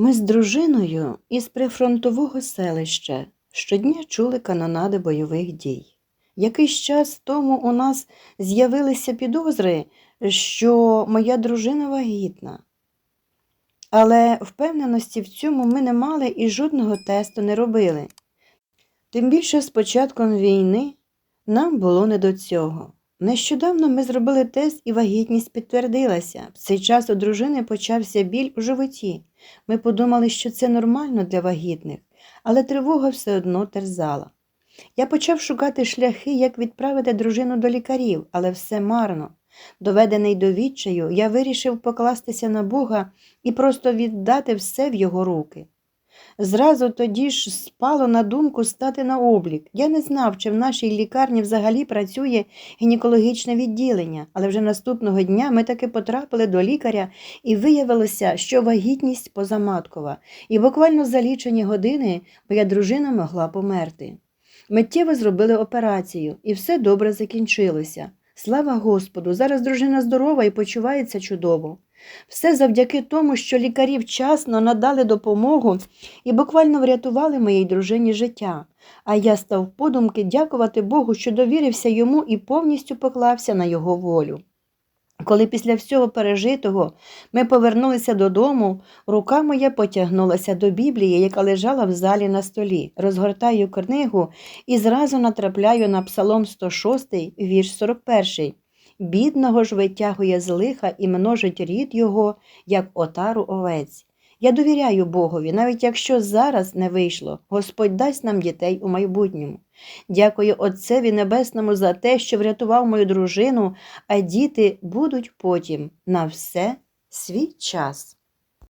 Ми з дружиною із прифронтового селища щодня чули канонади бойових дій. Якийсь час тому у нас з'явилися підозри, що моя дружина вагітна. Але впевненості в цьому ми не мали і жодного тесту не робили. Тим більше з початком війни нам було не до цього. Нещодавно ми зробили тест і вагітність підтвердилася. В цей час у дружини почався біль у животі. Ми подумали, що це нормально для вагітних, але тривога все одно терзала. Я почав шукати шляхи, як відправити дружину до лікарів, але все марно. Доведений до відчаю, я вирішив покластися на Бога і просто віддати все в його руки. Зразу тоді ж спало на думку стати на облік. Я не знав, чи в нашій лікарні взагалі працює гінекологічне відділення, але вже наступного дня ми таки потрапили до лікаря і виявилося, що вагітність позаматкова, і буквально за лічені години моя дружина могла померти. Миттєво зробили операцію, і все добре закінчилося. Слава Господу! Зараз дружина здорова і почувається чудово. Все завдяки тому, що лікарі вчасно надали допомогу і буквально врятували моїй дружині життя. А я став подумки дякувати Богу, що довірився йому і повністю поклався на його волю. Коли після всього пережитого ми повернулися додому, рука моя потягнулася до Біблії, яка лежала в залі на столі. Розгортаю книгу і зразу натрапляю на Псалом 106, вірш 41. Бідного ж витягує з лиха і множить рід його, як отару овець. Я довіряю Богові, навіть якщо зараз не вийшло, Господь дасть нам дітей у майбутньому. Дякую Отцеві Небесному за те, що врятував мою дружину, а діти будуть потім на все свій час.